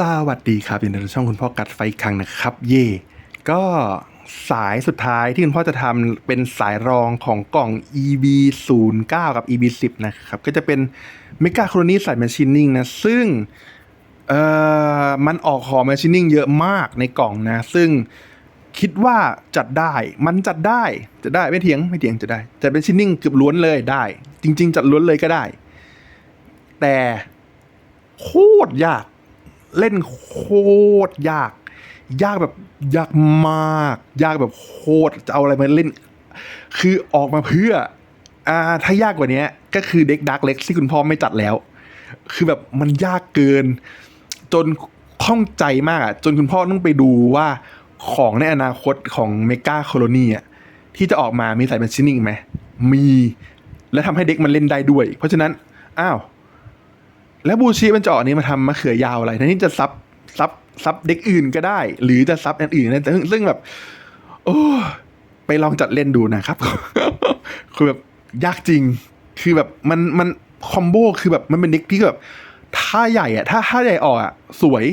สวัสดีครับยินดีต้อนรับช่องคุณพ่อกัดไฟอีกครั้งนะครับ เย่ก็สายสุดท้ายที่คุณพ่อจะทำเป็นสายรองของกล่อง EB 0 9กับ EB 10นะครับ ก็จะเป็น Mega Colony สาย Machining นะ ซึ่งเอ่อมันออกของ Machining เยอะมากในกล่องนะ ซึ่งคิดว่าจัดได้มันจัดได้จะได้ไม่เถียงไม่เถียงจะได้จะเป็น Machining เกือบล้วนเลยได้ จริง ๆ จัดล้วนเลยก็ได้ แต่โคตรยาก เล่นโคตรยาก ยากแบบยากมาก ยากแบบโคตรจะเอาอะไรมาเล่น คือออกมาเพื่อ อ่า ถ้ายากกว่านี้ก็คือเด็กดักเล็กที่คุณพ่อไม่จัดแล้ว คือแบบมันยากเกิน จนข้องใจมากอะ จนคุณพ่อต้องไปดูว่าของในอนาคตของเมกาโคโลนีอะที่จะออกมามีสายแมชชีนิ่งไหมมี และทำให้เด็กมันเล่นได้ด้วย เพราะฉะนั้น อ้าว แล้วบูชีมันจะออกนี้มาทำมะเขือยาวอะไรทั้งที่จะซับซับซับเด็กอื่นก็ได้ หรือจะซับอันอื่นก็ได้แต่ซึ่งแบบ โอ้ไปลองจัดเล่นดูนะครับ คือแบบยากจริง คือแบบมันมันคอมโบคือแบบมันเป็นเด็กที่แบบท่าใหญ่อะถ้าท่าใหญ่ออกอะสวย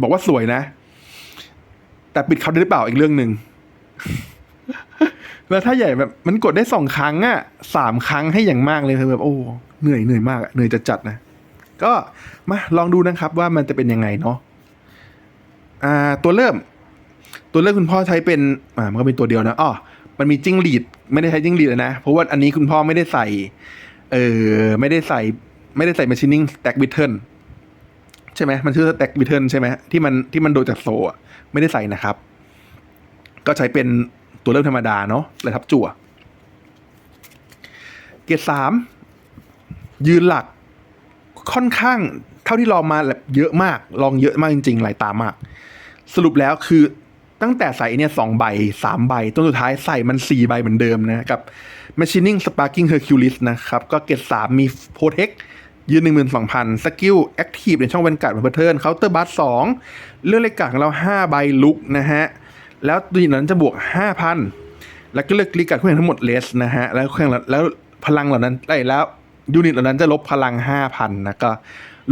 บอกว่าสวยนะ แต่ปิดเขาได้หรือเปล่าอีกเรื่องหนึ่งแล้วถ้าใหญ่แบบ มันกดได้สองครั้งอะสามครั้งให้อย่างมากเลยคือแบบ โอ้ เหนื่อยเหนื่อยมากอะเหนื่อยจะจัดนะ ก็มาลองดูนะครับว่ามันจะเป็นยังไงเนาะอ่าตัวเริ่ม ตัวเริ่มคุณพ่อใช้เป็นอ่ามันก็เป็นตัวเดียวนะอ๋อมันมีจิ้งหรีดไม่ได้ใช้จิ้งหรีดนะ เพราะว่าอันนี้คุณพ่อไม่ได้ใส่เออไม่ได้ใส่ไม่ได้ใส่ machining stack bittern ใช่ไหมมันชื่อ stack bittern ใช่ไหมที่มันที่มันโดดจากโซ่ะไม่ได้ใส่นะครับ ก็ใช้เป็นตัวเริ่มธรรมดาเนาะเลยทับจั่วเกียร์สาม ยืนหลักค่อนข้างเท่าที่ลองมาแบบเยอะมาก ลองเยอะมากจริงๆหลายตามาก สรุปแล้วคือตั้งแต่ใส่เนี่ยสองใบสามใบต้นสุดท้ายใส่มันสี่ใบเหมือนเดิมนะกับ Machining Sparking Hercules นะครับ ก็เกรดสามมี Protect ยืนหนึ่งหมื่นสองพันสกิลแอคทีฟในช่องเวนการ์ดเบอร์เทิร์นเคาน์เตอร์บัสสองเรื่องเลขกาของเราห้าใบลุกนะฮะ แล้วตัวนั้นจะบวกห้าพันแล้วก็เลือกลิกการ์ดคู่แข่งทั้งหมดเลสนะฮะ แล้วคู่แข่งแล้วพลังเหล่านั้นได้แล้ว ยูนิตเหล่านั้นจะลบพลัง 5,000 นะก็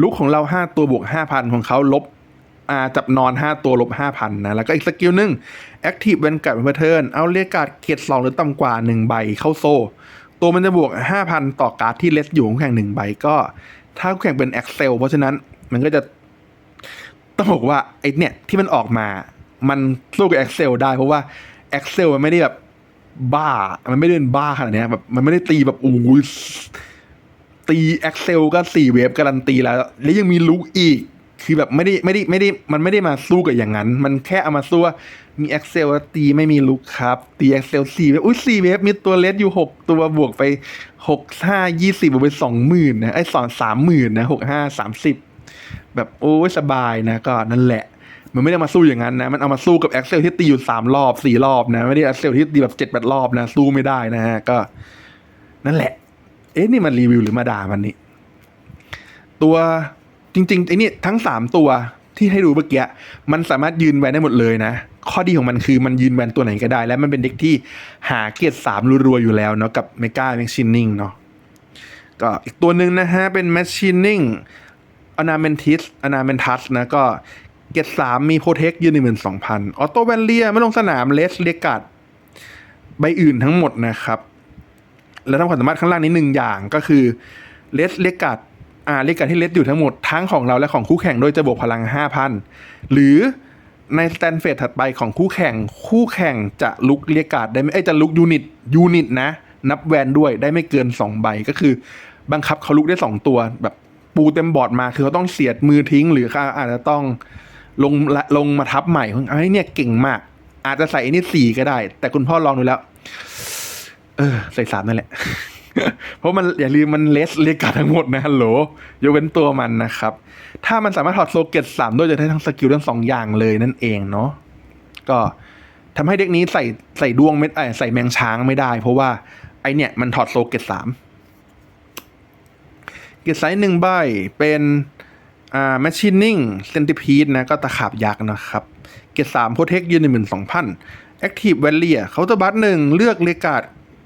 ลุกของเรา 5 ตัวบวก 5,000 ของเขาลบาจับนอน 5 ตัวลบ 5,000 นะ แล้วก็อีกสกิลหนึ่ง Active เวนการ์ดเ r เทิร์นเอาเรียกการ์ดเกียรสองหรือต่ำกว่า 1 ใบเข้าโซ่ ตัวมันจะบวก 5,000 ต่อการ์ดที่เลสอยู่ของแข่ง 1 ใบก็ ถ้าแข่งเป็น Excel เพราะฉะนั้นมันก็จะต้องบอกว่า ไอ้เนี่ยที่มันออกมา มันสู้กับ Excel ได้เพราะว่า Excel มันไม่ได้แบบบ้า มันไม่ได้เป็นบ้าขนาดนี้แบบมันไม่ได้ตีแบบอู้ ตี Excel ก็สี่เวฟการันตีแล้ว แล้วยังมีลุกอีก คือแบบไม่ได้ไม่ได้ไม่ได้มันไม่ได้มาสู้กับอย่างนั้น มันแค่เอามาสู้ว่ามี Excel แล้วตีไม่มีลุกครับ ตี Excel สี่เวฟอุ้ยสี่เวฟมีตัวเลสอยู่หกตัวบวกไปหกห้ายี่สิบบวกไปสองหมื่นนะไอ้สองสามหมื่นนะหกห้าสามสิบแบบโอ้ยสบายนะก็นั่นแหละมันไม่ได้มาสู้อย่างนั้นนะ มันเอามาสู้กับ Excel ที่ตีอยู่สามรอบสี่รอบนะ ไม่ได้ Excel ที่ตีแบบเจ็ดแปดรอบนะ สู้ไม่ได้นะฮะ ก็ นั่นแหละ เอ๊ะนี่มันรีวิวหรือมาด่ามันนี่ ตัวจริงๆไอ้นี่ทั้งสามตัวที่ให้ดูเมื่อกี้มันสามารถยืนแวนได้หมดเลยนะ ข้อดีของมันคือมันยืนแวนตัวไหนก็ได้ และมันเป็นเด็กที่หาเกียรติสามรัวๆอยู่แล้วเนาะกับเมกาแมชชินนิ่งเนาะก็อีกตัวหนึ่งนะฮะ เป็นแมชชินนิ่งอนาเมนทิสอนาเมนทัสนะก็เกียรติสามมีโปรเทคยืนหนึ่งหมื่นสองพันออโต้แวนเลียไม่ลงสนามเลสเรียกัดใบอื่นทั้งหมดนะครับ แล้วทำความสามารถข้างล่างนี้หนึ่งอย่างก็คือเลสเลกัดอ่าเลกัดที่เลสอยู่ทั้งหมดทั้งของเราและของคู่แข่งโดยจะบวกพลัง 5,000 หรือในสแตนเฟสถัดไปของคู่แข่งคู่แข่งจะลุกเลกัดได้ไม่จะลุกยูนิตยูนิตนะ นับแวนด้วยได้ไม่เกิน 2 ใบก็คือ บังคับเขาลุกได้ 2 ตัว แบบปูเต็มบอร์ดมาคือเขาต้องเสียดมือทิ้ง หรือเขาอาจจะต้องลงละลงมาทับใหม่ไอ้เนี่ยเก่งมาก อาจจะใส่อ้นี่สี่ก็ได้ แต่คุณพ่อลองดูแล้ว ออใส่สามนั่นแหละ เพราะมันอย่าลืมมันเลสเรียกาทั้งหมดนะฮัลโหลยกเว้นตัวมันนะครับ ถ้ามันสามารถถอดโซเกตสามด้วยจะได้ทั้งสกิลทั้งสองอย่างเลยนั่นเองเนาะก็ทำให้เด็กนี้ใส่ใส่ดวงไม่ไอใส่แมงช้างไม่ได้ เพราะว่าไอเนี่ยมันถอดโซเกตสามเกตไซส์หนึ่งใบเป็นอ่าแมชชีนิ่งเซนติพีดนะก็ตะขาบยักษ์นะครับ เกตสามโปรเทคยืนหนึ่งหมื่นสองพันแอคทีฟแวลเลียเขาจะบัตหนึ่งเลือกเรียกาด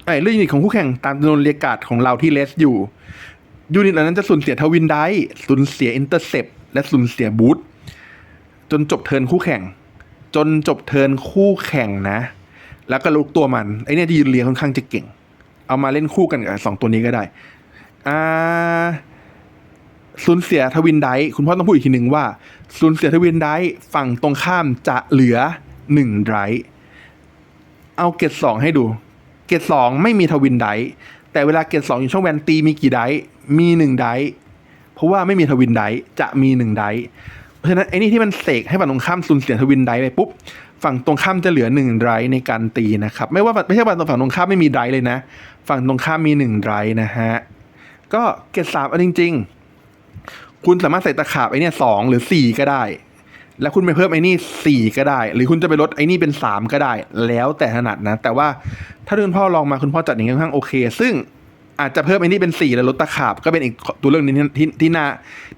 ไอ้เลือกยูนิตของคู่แข่งตามจำนวนเรียกการ์ดของเราที่เลสอยู่ ยูนิตเหล่านั้นจะสูญเสียทวินได้สูญเสียอินเตอร์เซปและสูญเสียบูทจนจบเทินคู่แข่ง จนจบเทินคู่แข่งนะ แล้วก็ลุกตัวมันไอเนี่ยที่ยืนเรียงค่อนข้างจะเก่ง เอามาเล่นคู่กันกับสองตัวนี้ก็ได้อ่าสูญเสียทวินไดท์คุณพ่อต้องพูดอีกทีหนึ่งว่าสูญเสียทวินไดท์ฝั่งตรงข้ามจะเหลือหนึ่งไดท์เอาเกรดสองให้ดู เกรดสองไม่มีทวินไดแต่เวลาเกรดสองอยู่ช่องแวนตีมีกี่ไดมีหนึ่งไดเพราะว่าไม่มีทวินไดจะมีหนึ่งไดเพราะฉะนั้นไอ้นี่ที่มันเสกให้ฝั่งตรงข้ามสูญเสียทวินไดไปปุ๊บฝั่งตรงข้ามจะเหลือหนึ่งไดในการตีนะครับไม่ว่าไม่ใช่ว่าฝั่งตรงข้ามไม่มีไดเลยนะ ฝั่งตรงข้ามมีหนึ่งไดนะฮะก็เกรดสามอันจริง ๆ คุณสามารถใส่ตะขาบไอ้เนี่ยสองหรือสี่ก็ได้ แล้วคุณไปเพิ่มไอ้นี่สี่ก็ได้ หรือคุณจะไปลดไอ้นี่เป็นสามก็ได้ แล้วแต่ถนัดนะ แต่ว่าถ้าคุณพ่อลองมาคุณพ่อจัดอย่างค่อนข้างโอเค ซึ่งอาจจะเพิ่มไอ้นี่เป็นสี่แล้วลดตะขาบก็เป็นอีกตัวเรื่องนึงที่ที่น่า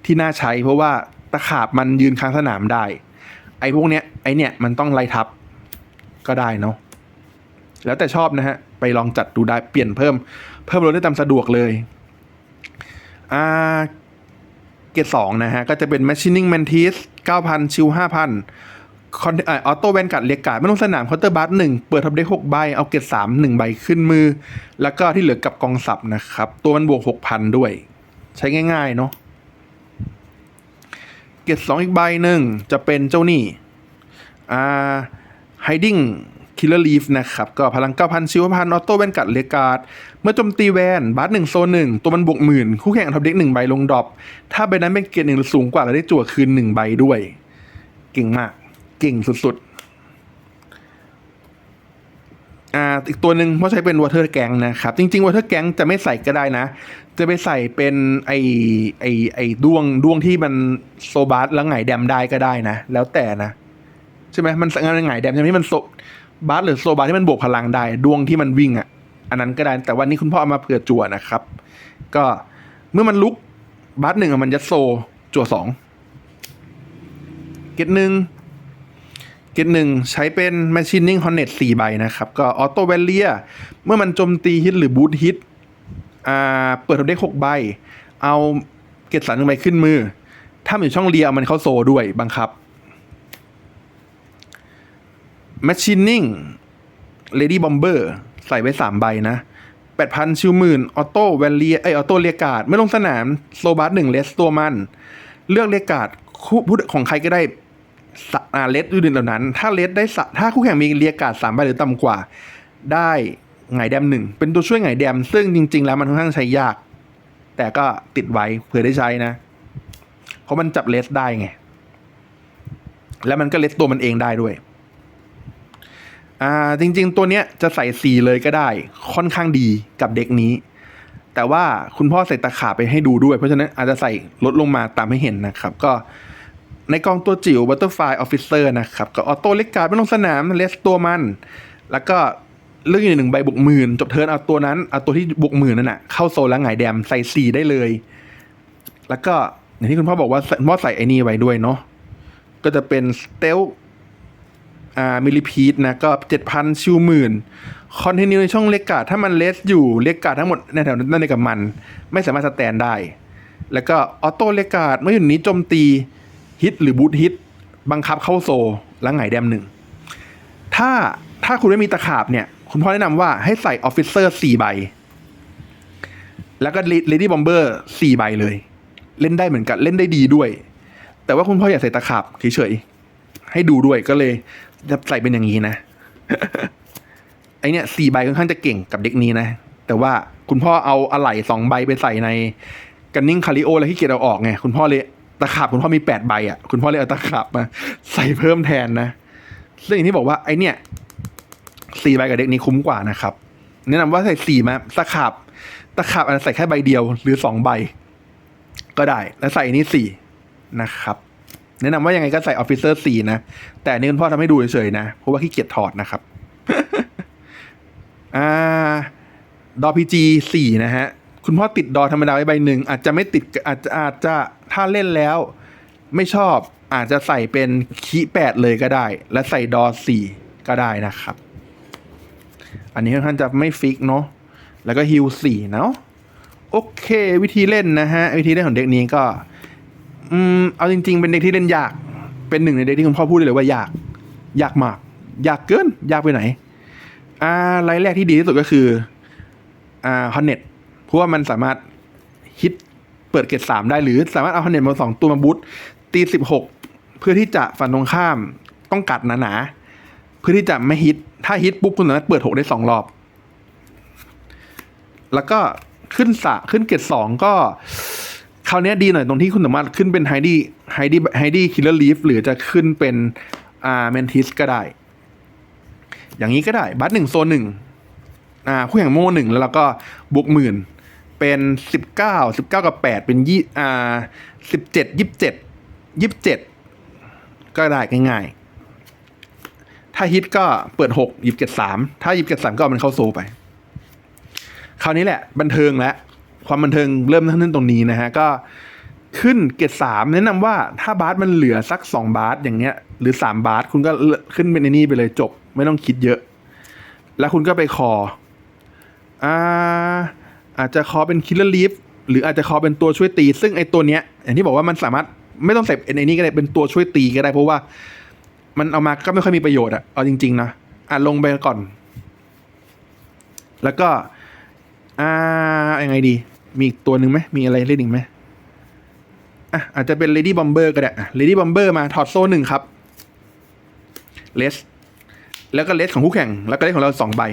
ที่น่าใช้ เพราะว่าตะขาบมันยืนค้างสนามได้ ไอ้พวกเนี้ยไอ้เนี่ยมันต้องไล่ทับก็ได้เนาะแล้วแต่ชอบนะฮะ ไปลองจัดดูได้เปลี่ยนเพิ่ม เพิ่มลดได้ตามสะดวกเลยอ่าเกรดสองนะฮะ ก็จะเป็น Machining Mantis 9,000 ชิว 5,000คอนออโต้แวนกัดเลียการ์ดไม่ลงสนามเคาน์เตอร์บัสหนึ่งเปิดทับได้หกใบ เอาเกตสามหนึ่งใบขึ้นมือ แล้วก็ที่เหลือกับกองสับนะครับ ตัวมันบวกหกพันด้วย ใช้ง่าย ๆ เนาะเกตสองอีกใบหนึ่งจะเป็นเจ้านี่อ่า Hiding Killer Leaf นะครับ ก็พลัง 9,000 ชิวพันออโต้แวนกัดเรียกาดเมื่อโจมตีแวนบาสหนึ่งโซนหนึ่งตัวมันบวกหมื่นคู่แข่งทับเด็กหนึ่งใบลงดรอปถ้าใบนั้นเป็นเกรดหนึ่งสูงกว่าเราได้จั่วคืนหนึ่งใบด้วย เก่งมาก เก่งสุดๆอ่าอีกตัวหนึ่งเพราะใช้เป็นวอเ e อร์แกงนะครับ จริงๆวอเ e อร์แกงจะไม่ใส่ก็ได้นะ จะไปใส่เป็นไอไอไอดวงดวงที่มันโซบาสแล้วไงแดมได้ก็ได้นะ แล้วแต่นะใช่ไหมมันงานไงแดมใช่ไหมที่มันโซ บาสหรือโซบาสที่มันบวกพลังได้ ดวงที่มันวิ่งอะ อันนั้นก็ได้ แต่วันนี้คุณพ่อเอามาเผื่อจั่วนะครับ ก็เมื่อมันลุกบาสหนึ่งมันยัดโซจั่วสองเกตหนึ่งเกตหนึ่งใช้เป็น Machining Hornet สี่ใบนะครับ ก็ออโต้เวลเลียเมื่อมันโจมตีฮิตหรือบูทฮิตอ่าเปิดทับได้หกใบ เอาเกตสามหนึ่งใบขึ้นมือ ถ้ามันอยู่ช่องเลียมันเข้าโซด้วยบังคับ Machining Lady Bomber ใส่ไว้สามใบนะแปดพันชิวหมื่นออโต้แวลเลียไอออโต้เรียกาดไม่ลงสนาม โซบัสหนึ่งเลสตัวมัน เลือกเรียกาดคู่ผู้ของใครก็ได้สะอ่าเลสอื่นเหล่านั้น ถ้าเลสได้สะถ้าคู่แข่งมีเรียกาดสามใบหรือต่ำกว่า ได้ไงแดมหนึ่งเป็นตัวช่วยไงแดม ซึ่งจริง ๆ แล้วมันค่อนข้างใช้ยาก แต่ก็ติดไว้เผื่อได้ใช้นะ เพราะมันจับเลสได้ไง แล้วมันก็เลสตัวมันเองได้ด้วย อ่าจริง ๆ ตัวเนี้ยจะใส่สีเลยก็ได้ ค่อนข้างดีกับเด็กนี้ แต่ว่าคุณพ่อใส่ตะขาไปให้ดูด้วย เพราะฉะนั้นอาจจะใส่ลดลงมาตามให้เห็นนะครับ ก็ในกองตัวจิ๋ว Butterfly Officer นะครับก็ออโต้เล็กการ์ดไม่ลงสนามเลสตัวมัน แล้วก็เลือกอีกหนึ่งใบบวกหมื่นจบเทิร์นเอาตัวนั้นเอาตัวที่บวกหมื่นนั่นน่ะเข้าโซนแล้วหงายแดมใส่สีได้เลย แล้วก็อย่างที่คุณพ่อบอกว่าพ่อใส่ไอ้นี่ไว้ด้วยเนาะก็จะเป็นสเตล อ่ามิลลิพีทนะก็เจ็ดพันชิวหมื่นคอนเทนิวในช่องเลกกาถ้ามันเลสอยู่เลกกาทั้งหมดในแถวนั้นในกับมัน ไม่สามารถสแตนได้ แล้วก็ออโต้เลกกาดเมื่ออยู่นี้โจมตีฮิตหรือบูทฮิตบังคับเข้าโซแล้วไงายแดมหนึ่งถ้าถ้าคุณไม่มีตะขาบเนี่ย คุณพ่อแนะนำว่าให้ใส่ออฟฟิเซอร์สี่ใบ แล้วก็เลดี้บอมเบอร์สี่ใบเลย เล่นได้เหมือนกันเล่นได้ดีด้วย แต่ว่าคุณพ่ออยากใส่ตะขาบเฉยๆให้ดูด้วยก็เลย จะใส่เป็นอย่างนี้นะ ไอเนี่ยสี่ใบค่อนข้างจะเก่งกับเด็กนี้นะ แต่ว่าคุณพ่อเอาอะไหล่สองใบไปใส่ในกันนิ่งคาริโอ แล้วที่เกียจเอาออกไง คุณพ่อเลยตะขาบคุณพ่อมีแปดใบอะ คุณพ่อเลยเอาตะขาบมา ใส่เพิ่มแทนนะซึ่งอย่างที่บอกว่าไอเนี่ยสี่ใบกับเด็กนี้คุ้มกว่านะครับ แนะนำว่าใส่สี่มาตะขาบตะขาบอาจจะใส่แค่ใบเดียวหรือสองใบ ก็ได้ แล้วใส่อันนี้สี่นะครับ แนะนำว่ายังไงก็ใส่ออฟฟิเซอร์สี่นะ แต่นี่คุณพ่อทำให้ดูเฉยๆนะ เพราะว่าขี้เกียจถอดนะครับอ่าดอพีจีสี่นะฮะ คุณพ่อติดดอธรรมดาไว้ใบหนึ่งอาจจะไม่ติดอาจจะอาจจะถ้าเล่นแล้ว ไม่ชอบอาจจะใส่เป็นคีแปดเลยก็ได้ และใส่ดอสี่ก็ได้นะครับ อันนี้ค่อนข้างจะไม่ฟิกเนาะแล้วก็ฮิลสี่เนาะโอเค วิธีเล่นนะฮะ วิธีเล่นของเด็กนี้ก็ อืมเอาจริง ๆ เป็นเด็กที่เล่นยาก เป็นหนึ่งในเด็กที่คุณพ่อพูดเลยว่ายาก ยากมาก ยากเกิน ยากไปไหน อ่าไลน์แรกที่ดีที่สุดก็คือ อ่าฮอนเน็ตเพราะว่ามันสามารถฮิตเปิดเกตสามได้หรือสามารถเอาฮอนเน็ตมาสองตัวมาบูตตีสิบหกเพื่อที่จะฝันตรงข้ามต้องกัดหนาๆเพื่อที่จะไม่ฮิต ถ้าฮิตปุ๊บคุณสามารถเปิดหกได้สองรอบ แล้วก็ขึ้นสะขึ้นเกตสองก็ คราวนี้ดีหน่อยตรงที่คุณสามารถขึ้นเป็นไฮดี้ไฮดี้ไฮดี้คิลเลอร์ลีฟหรือจะขึ้นเป็นอ่าเมนทิสก็ได้ อย่างนี้ก็ได้ บัตหนึ่งโซนหนึ่งอ่าคู่แข่งโม่หนึ่งแล้วเราก็บวกหมื่นเป็นสิบเก้าสิบเก้ากับแปดเป็นยี่อ่าสิบเจ็ดยี่สิบเจ็ดยี่สิบเจ็ดก็ได้ง่ายๆ ถ้าฮิตก็เปิดหกยิบเจ็ดสามถ้ายิบเจ็ดสามก็เอามันเข้าโซไป คราวนี้แหละ บันเทิงแล้ว ความบันเทิงเริ่มขึ้นตรงนี้นะฮะก็ขึ้นเกตสามแนะนำว่าถ้าบาสมันเหลือสักสองบาสอย่างเงี้ย หรือสามบาสคุณก็ขึ้นเป็นไอ้นี่ไปเลยจบ ไม่ต้องคิดเยอะ แล้วคุณก็ไปคออ่าอาจจะคอเป็นคิลเลอร์ลีฟหรืออาจจะคอเป็นตัวช่วยตี ซึ่งไอ้ตัวเนี้ยอย่างที่บอกว่ามันสามารถไม่ต้องใส่ไอ้นี่ก็ได้เป็นตัวช่วยตีก็ได้เพราะว่า มันเอามาก็ไม่ค่อยมีประโยชน์อะเอาจริง ๆ นะอะลงไปก่อน แล้วก็อ่ายังไงดี มีอีกตัวหนึ่งไหมมีอะไรเล่นอีกไหมอะอาจจะเป็น Lady Bomber ก็ได้อะ Lady Bomber มาถอดโซ่หนึ่งครับเลสแล้วก็เลสของคู่แข่ง แล้วก็เลสของเราสองใบ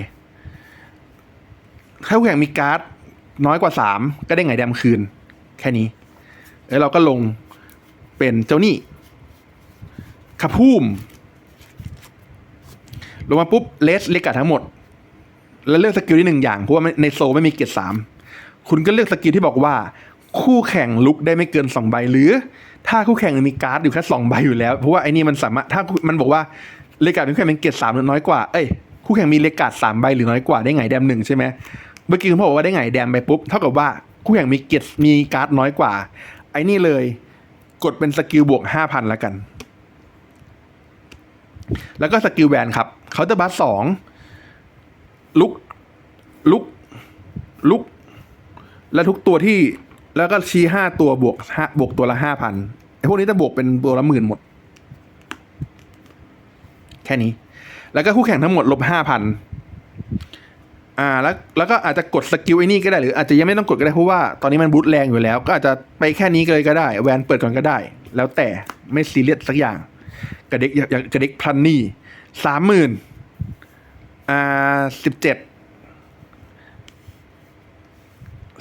ถ้าคู่แข่งมีการ์ดน้อยกว่าสามก็ได้ไงแดมคืน แค่นี้ แล้วเราก็ลงเป็นเจ้านี่คาพูมลงมาปุ๊บเลสเล็กกะทั้งหมด แล้วเลือกสกิลที่หนึ่งอย่าง เพราะว่าในโซไม่มีเกียรติสาม คุณก็เลือกสกิลที่บอกว่า คู่แข่งลุกได้ไม่เกินสองใบหรือ ถ้าคู่แข่งมีการ์ดอยู่แค่สองใบอยู่แล้ว เพราะว่าไอ้นี่มันสามารถถ้ามันบอกว่าเลกาดคู่แข่งเป็นเกรติสามหรือน้อยกว่าเอ้ยคู่แข่งมีเลกาดสามใบหรือน้อยกว่าได้ไงแดมหนึ่งใช่ไหมเมื่อกี้คุณพ่อบอกว่าได้ไงแดมไปปุ๊บเท่ากับว่าคู่แข่งมีเกรติมีการ์ดน้อยกว่า ไอ้นี่เลย กดเป็นสกิลบวกห้าพันแล้วกัน แล้วก็สกิลแวนครับเขาจะบัสสองลุกลุกลุก และทุกตัวที่แล้วก็ชี้ห้าตัวบวกห้าบวกตัวละห้าพันไอ้พวกนี้จะบวกเป็นตัวละหมื่นหมด แค่นี้ แล้วก็คู่แข่งทั้งหมดลบห้าพันอ่าแล้วแล้วก็อาจจะกดสกิลไอ้นี่ก็ได้หรืออาจจะยังไม่ต้องกดก็ได้เพราะว่าตอนนี้มันบูทแรงอยู่แล้ว ก็อาจจะไปแค่นี้เลยก็ได้ แวนเปิดก่อนก็ได้ แล้วแต่ไม่ซีเรียสสักอย่างกระเด็กอย่างกระเด็กพลันนี่สามหมื่นอ่าสิบเจ็ด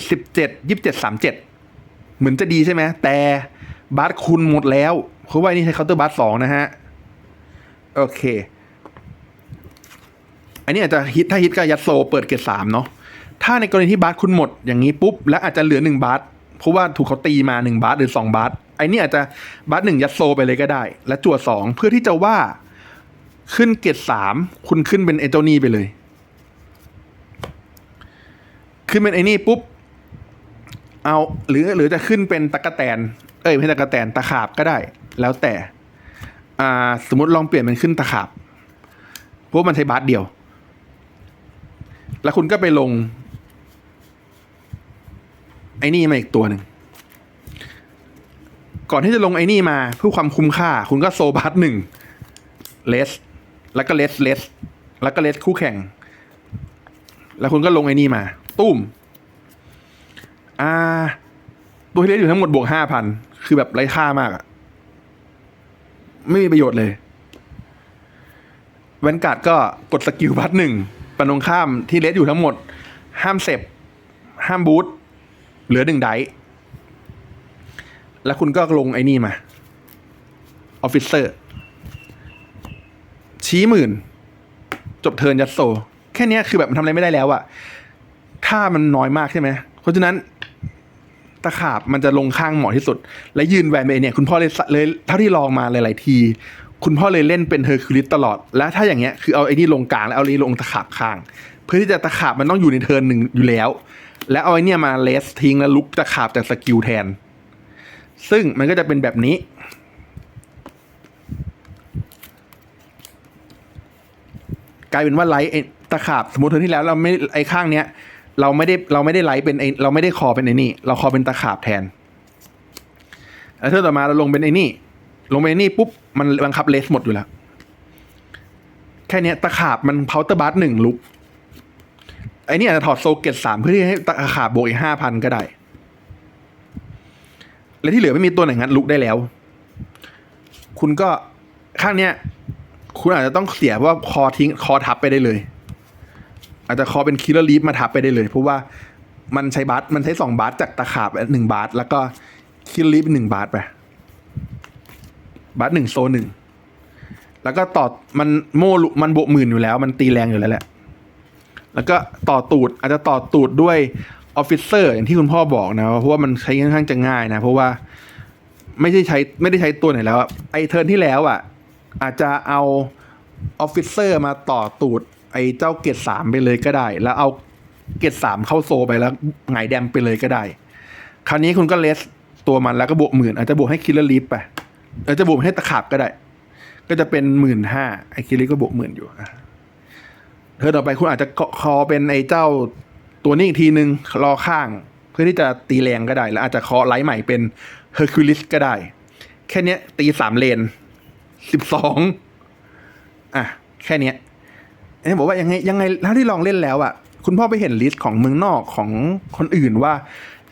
สิบเจ็ดยี่สิบเจ็ดสามเจ็ดเหมือนจะดีใช่ไหมแต่บาสคุณหมดแล้วเพราะว่านี่ใช้เคาน์เตอร์บาสสองนะฮะ โอเค อันนี้อาจจะฮิตถ้าฮิตก็ยัดโซเปิดเกรดสามเนาะถ้าในกรณีที่บาสคุณหมดอย่างนี้ปุ๊บ แล้วอาจจะเหลือหนึ่งบาสเพราะว่าถูกเขาตีมาหนึ่งบาสหรือสองบาสไอ้นี่อาจจะบาสหนึ่งยัดโซไปเลยก็ได้ และจั่วสองเพื่อที่จะว่าขึ้นเกรดสามคุณขึ้นเป็นเอเจนี่ไปเลย ขึ้นเป็นไอ้นี่ปุ๊บ เอาหรือหรือจะขึ้นเป็นตะกะแตน เอ้ยไม่ใช่ตะกะแตนตะขาบก็ได้ แล้วแต่ อ่า สมมติลองเปลี่ยนเป็นขึ้นตะขาบเพราะว่ามันใช้บาสเดียว แล้วคุณก็ไปลง ไอ้นี่มาอีกตัวหนึ่งก่อนที่จะลงไอ้นี่มาเพื่อความคุ้มค่า คุณก็โซบาสหนึ่งเลสแล้วก็เลสเลสแล้วก็เลสคู่แข่ง แล้วคุณก็ลงไอ้นี่มา ตุ้ม อ่า ตัวที่เล่นอยู่ทั้งหมดบวกห้าพันคือแบบไร้ค่ามากอะไม่มีประโยชน์เลยแวนการ์ดก็กดสกิลบัตหนึ่งปนตรงข้ามที่เลสอยู่ทั้งหมด ห้ามเสพห้ามบูทเหลือหนึ่งไดแล้วคุณก็ลงไอ้นี่มา ออฟฟิเซอร์ ชี้หมื่น จบเทินยัดโซ แค่นี้คือแบบมันทำอะไรไม่ได้แล้วอะถ้ามันน้อยมากใช่ไหม เพราะฉะนั้น ตะขาบมันจะลงข้างเหมาะที่สุด และยืนแวนไปเนี่ยคุณพ่อเลยเลยเท่าที่ลองมาหลายๆที คุณพ่อเลยเล่นเป็นเฮอร์คิวลิสตลอด และถ้าอย่างเงี้ยคือเอาไอ้นี่ลงกลางแล้วเอาไอ้นี่ลงตะขาบข้าง เพื่อที่จะตะขาบมันต้องอยู่ในเทิร์นหนึ่งอยู่แล้ว แล้วเอาไอ้นี่มาเลสทิ้งแล้วลุกตะขาบจากสกิลแทน ซึ่งมันก็จะเป็นแบบนี้กลายเป็นว่าไลท์ตะขาบสมมติเทอร์นที่แล้วเราไม่ไอ้ข้างเนี้ย เราไม่ได้เราไม่ได้ไลท์เป็นไอเราไม่ได้คอเป็นไอ้นี่ เราคอเป็นตะขาบแทนแล้วเธอต่อมาเราลงเป็นไอ้นี่ ลงเป็นไอ้นี่ปุ๊บมันบังคับเลสหมดอยู่แล้ว แค่เนี้ยตะขาบมันเพาเตอร์บัสหนึ่งลุกไอ้นี่อาจจะถอดโซเกตสามเพื่อที่ให้ตะขาบบวกอีกห้าพันก็ได้ และที่เหลือไม่มีตัวไหนงัดลุกได้แล้ว คุณก็ข้างเนี้ย คุณอาจจะต้องเสียเพราะว่าคอทิ้งคอทับไปได้เลย อาจจะคอเป็นคิลเลอร์ลีฟมาทับไปได้เลย เพราะว่ามันใช้บาสมันใช้สองบาสจากตะขาบหนึ่งบาสแล้วก็คิลเลอร์ลีฟหนึ่งบาสไปบาสหนึ่งโซหนึ่งแล้วก็ต่อมันโม่ลุมันโบกหมื่นอยู่แล้ว มันตีแรงอยู่แล้วแหละ แล้วก็ต่อตูดอาจจะต่อตูดด้วยออฟฟิเซอร์อย่างที่คุณพ่อบอกนะเพราะว่ามันใช้ค่อนข้างจะง่ายนะ เพราะว่าไม่ได้ใช้ไม่ได้ใช้ตัวไหนแล้วไอเทิร์นที่แล้วอะ อาจจะเอาออฟฟิเซอร์มาต่อตูด ไอ้เจ้าเกตสามไปเลยก็ได้ แล้วเอาเกตสามเข้าโซไปแล้วหงายแดมไปเลยก็ได้ คราวนี้คุณก็เลสตัวมันแล้วก็บวกหมื่นอาจจะบวกให้คิลเลอร์ลีฟไปอาจจะบวกให้ตะขาบก็ได้ ก็จะเป็นหมื่นห้าไอ้คิลเลอร์ก็บวกหมื่นอยู่เธอต่อไปคุณอาจจะคอเป็นไอ้เจ้าตัวนี้อีกทีนึงรอข้างเพื่อที่จะตีแรงก็ได้ แล้วอาจจะคอไลท์ใหม่เป็นเฮอร์คิวลิสก็ได้ แค่นี้ตีสามเลนสิบสองอะ แค่นี้ เนี้ยบอกว่ายังไงยังไงถ้าที่ลองเล่นแล้วอะคุณพ่อไปเห็นลิสต์ของเมืองนอกของคนอื่นว่า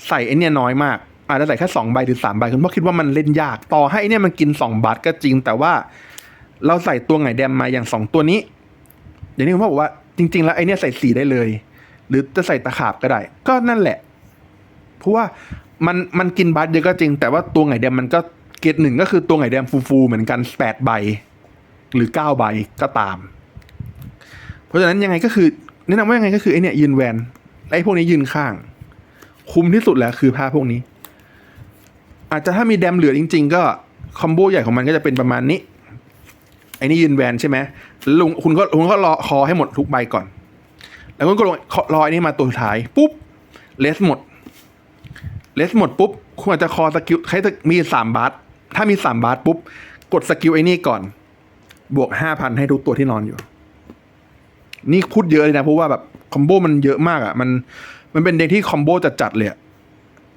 ใส่ไอเนี่ยน้อยมากอาจจะใส่แค่สองใบหรือสามใบคุณพ่อคิดว่ามันเล่นยาก ต่อให้ไอเนี่ยมันกินสองบาทก็จริง แต่ว่าเราใส่ตัวไงแดมมาอย่างสองตัวนี้อย่างนี้คุณพ่อบอกว่าจริง ๆ แล้วไอเนี่ยใส่สีได้เลย หรือจะใส่ตะขาบก็ได้ ก็นั่นแหละ เพราะว่ามันมันกินบัตเยอะก็จริง แต่ว่าตัวไงแดมมันก็เกตหนึ่งก็คือตัวไงแดมฟูๆเหมือนกันแปดใบ หรือเก้าใบก็ตาม ราะฉะนั้นยังไงก็คือแนะนำว่ายังไงก็คือไอเนี่ยยืนแวนไอพวกนี้ยืนข้าง คุ้มที่สุดแล้วคือผ้าพวกนี้ อาจจะถ้ามีแดมเหลือจริง ๆ ก็คอมโบใหญ่ของมันก็จะเป็นประมาณนี้ไอ้นี่ยืนแวนใช่ไหมลุงคุณก็คุณก็รอคอให้หมดทุกใบก่อน แล้วคุณก็ลงรอไอ้นี่มาตัวสุดท้ายปุ๊บเลสหมดเลสหมดปุ๊บ คุณอาจจะคอสกิลใครจะมีสามบาทถ้ามีสามบาทปุ๊บ กดสกิลไอ้นี่ก่อน บวกห้าพันให้ทุกตัวที่นอนอยู่ นี่พูดเยอะเลยนะเพราะว่าแบบคอมโบมันเยอะมากอะ่ะมันมันเป็นเด็กที่คอมโบจัดๆเลย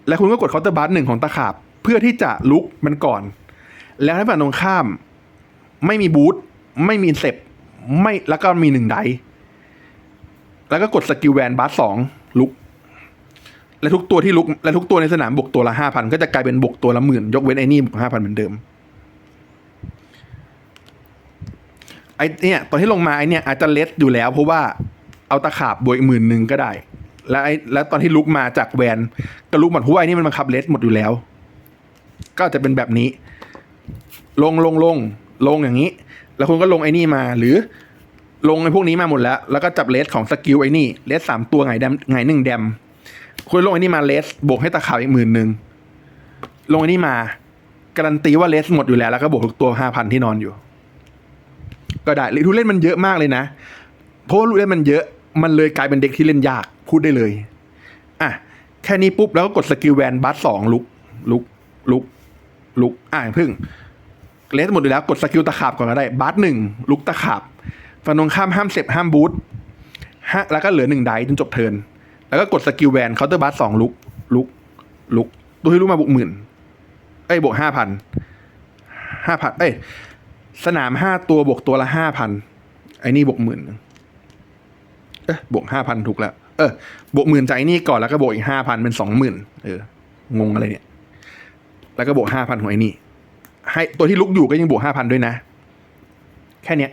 แล้วคุณก็กดเคาน์เตอร์บาร์หนึ่งของตะขาบ เพื่อที่จะลุกมันก่อน แล้วให้ฝั่งตรงข้าม ไม่มีบูทไม่มีเซปไม่แล้วก็มีหนึ่งไดแล้วก็กดสกิลแวนบาร์สองลุก และทุกตัวที่ลุก และทุกตัวในสนามบวกตัวละห้าพันก็จะกลายเป็นบวกตัวละหมื่นยกเว้นไอ้นี่บวกห้าพันเหมือนเดิม ไอเนี่ยตอนที่ลงมาไอเนี่ยอาจจะเลสอยู่แล้วเพราะว่าเอาตะขาบบวกหมื่นหนึ่งก็ได้ แล้วไอแล้วตอนที่ลุกมาจากแวนก็ลุกหมดเพราะว่าไอนี่มันบังคับเลสหมดอยู่แล้ว ก็จะเป็นแบบนี้ ลงลงลงลงอย่างนี้ แล้วคุณก็ลงไอ้นี่มาหรือ ลงไอ้พวกนี้มาหมดแล้ว แล้วก็จับเลสของสกิลไอ้นี่เลสสามตัวไงแดมไงหนึ่งแดมคุณลงไอ้นี่มาเลสบวกให้ตะขาบอีกหมื่นหนึ่งลงไอ้นี่มาการันตีว่าเลสหมดอยู่แล้วแล้วก็บวกทุกตัวห้าพันที่นอนอยู่ ก็ได้ลูกเล่นมันเยอะมากเลยนะ เพราะว่าลูกเล่นมันเยอะมันเลยกลายเป็นเด็กที่เล่นยากพูดได้เลยอะแค่นี้ปุ๊บแล้วก็กดสกิลแวนบัสสองลุกลุกลุกลุกอ่าพึ่งเลสหมดอยู่แล้วกดสกิลตะขาบก่อนก็ได้บัสหนึ่งลุกตะขาบฝั่งตรงข้ามห้ามเสพห้ามบูทฮะแล้วก็เหลือหนึ่งไดจนจบเทินแล้วก็กดสกิลแวนเคาน์เตอร์บัสสองลุกลุกลุกตัวที่ลุกมาบวกหมื่นเอ้ยบวกห้าพันห้าพันเอ้ย สนามห้าตัวบวกตัวละห้าพันไอ้นี่บวกหมื่นเอ๊ะบวกห้าพันถูกแล้ว เออบวกหมื่นจากไอ้นี่ก่อนแล้วก็บวกอีกห้าพันเป็นสองหมื่นเอองงอะไรเนี่ย แล้วก็บวกห้าพันของไอ้นี่ให้ตัวที่ลุกอยู่ก็ยังบวกห้าพันด้วยนะ แค่เนี้ย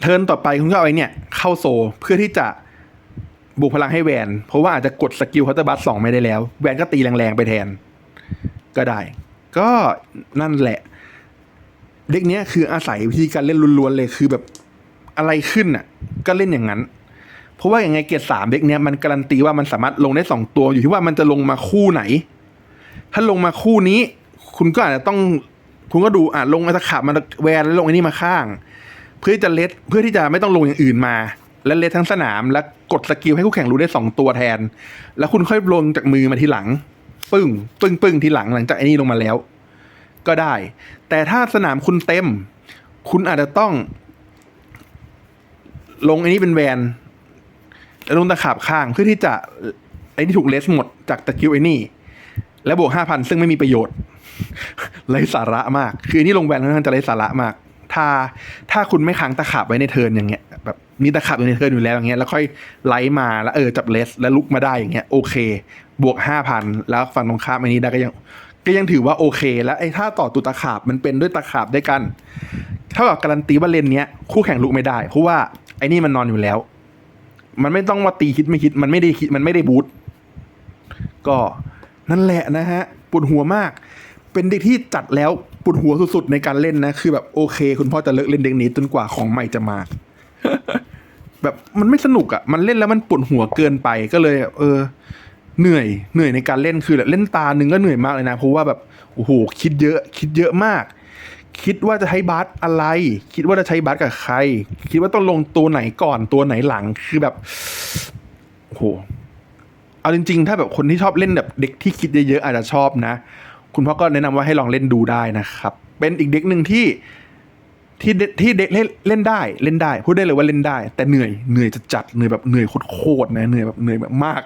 เทิร์นต่อไปคุณก็เอาไอ้เนี่ย เข้าโซเพื่อที่จะบวกพลังให้แวน เพราะว่าอาจจะกดสกิลคัตเตอร์บัสสองไม่ได้แล้ว แวนก็ตีแรงๆไปแทน ก็ได้ ก็นั่นแหละ เด็กเนี้ยคืออาศัยวิธีการเล่นล้วนๆเลยคือแบบอะไรขึ้นอะ ก็เล่นอย่างนั้น เพราะว่าอย่างไงเกียรสามเด็กเนี้ยมันการันตีว่ามันสามารถลงได้สองตัวอยู่ที่ว่ามันจะลงมาคู่ไหน ถ้าลงมาคู่นี้ คุณก็อาจจะต้อง คุณก็ดูอะลงมาตขาบมาแวนแล้วลงไอ้นี่มาข้าง เพื่อจะเลสเพื่อที่จะไม่ต้องลงอย่างอื่นมา และเลสทั้งสนามแล้วกดสกิลให้คู่แข่งรู้ได้สองตัวแทน แล้วคุณค่อยลงจากมือมาทีหลัง ปึ้งปึ้งปึ้งทีหลังหลังจากไอ้นี่ลงมาแล้ว ก็ได้ แต่ถ้าสนามคุณเต็ม คุณอาจจะต้อง ลงอ้นี้เป็นแวนแล้วลงตะขาบข้างเพื่อที่จะไอ้ที่ถูกเลสหมดจากตะคิวไอ้นี่ และบวกห้าพันซึ่งไม่มีประโยชน์ไร้สาระมาก คืออันนี่ลงแบนค่อนข้างจะไร้สาระมาก ถ้าถ้าคุณไม่ค้างตะขาบไว้ในเทิร์นอย่างเงี้ยแบบมีตะขาบอยู่ในเทิร์นอยู่แล้วอย่างเงี้ยแล้วค่อยไลท์มาแล้วเออจับเลสแล้วลุกมาได้อย่างเงี้ยโอเค บวกห้าพันแล้วฝั่งตรงข้ามอันนี้ได้ก็ยัง ก็ยังถือว่าโอเค แล้วไอ้ถ้าต่อตัวตะขาบมันเป็นด้วยตะขาบด้วยกันเท่ากับการันตีว่าเลนเนี้ยคู่แข่งลุกไม่ได้ เพราะว่าไอ้นี่มันนอนอยู่แล้ว มันไม่ต้องมาตีคิดไม่คิด มันไม่ได้คิดมันไม่ได้บูทก็นั่นแหละนะฮะปวดหัวมาก เป็นเด็กที่จัดแล้วปวดหัวสุดๆในการเล่นนะคือแบบโอเค คุณพ่อจะเลิกเล่นเด็กนี้จนกว่าของใหม่จะมา แบบมันไม่สนุกอะ่ะ มันเล่นแล้วมันปวดหัวเกินไปก็เลย เออ เหนื่อยเหนื่อยในการเล่นคือแบบเล่นตาหนึ่งก็เหนื่อยมากเลยนะเพราะว่าแบบโอ้โหคิดเยอะ คิดเยอะมาก คิดว่าจะใช้บัสอะไร คิดว่าจะใช้บัสกับใคร คิดว่าต้องลงตัวไหนก่อนตัวไหนหลังคือแบบโอ้โหเอาจริงๆ ถ้าแบบคนที่ชอบเล่นแบบเด็กที่คิดเยอะๆอาจจะชอบนะ คุณพ่อก็แนะนำว่าให้ลองเล่นดูได้นะครับ เป็นอีกเด็กหนึ่งที่ ที่เด็กที่เล่นเล่นได้เล่นได้พูดได้เลยว่าเล่นได้ แต่เหนื่อยเหนื่อยจะจัดเหนื่อยแบบเหนื่อยโคตรนะเหนื่อยแบบเหนื่อยแบบมาก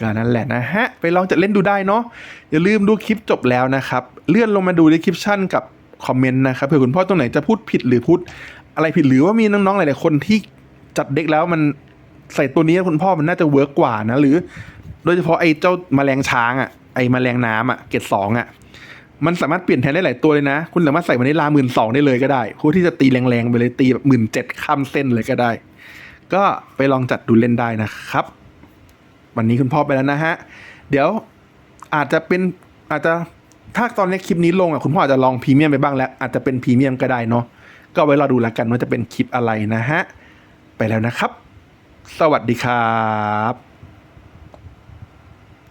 ก็นั่นแหละนะฮะ ไปลองจะเล่นดูได้เนาะอย่าลืมดูคลิปจบแล้วนะครับ เลื่อนลงมาดูในคลิปชั่นกับคอมเมนต์นะครับเผื่อคุณพ่อตรงไหนจะพูดผิดหรือพูดอะไรผิดหรือว่ามีน้องๆหลายๆคนที่จัดเด็กแล้วมันใส่ตัวนี้คุณพ่อมันน่าจะเวิร์กกว่านะหรือ โดยเฉพาะไอ้เจ้าแมลงช้างอะไอ้แมลงน้ำอะเกรดสองอะ มันสามารถเปลี่ยนแทนได้หลายตัวเลยนะ คุณสามารถใส่มาในลาหมื่นสองได้เลยก็ได้ผู้ที่จะตีแรงๆไปเลยตีแบบหมื่นเจ็ดข้ามเส้นเลยก็ได้ ก็ไปลองจัดดูเล่นได้นะครับ วันนี้คุณพ่อไปแล้วนะฮะ เดี๋ยวอาจจะเป็นอาจจะถ้าตอนนี้คลิปนี้ลงอะคุณพ่ออาจจะลองพรีเมียมไปบ้างแล้ว อาจจะเป็นพรีเมียมก็ได้เนาะก็ไว้รอดูแล้วกันว่าจะเป็นคลิปอะไรนะฮะ ไปแล้วนะครับ สวัสดีครับ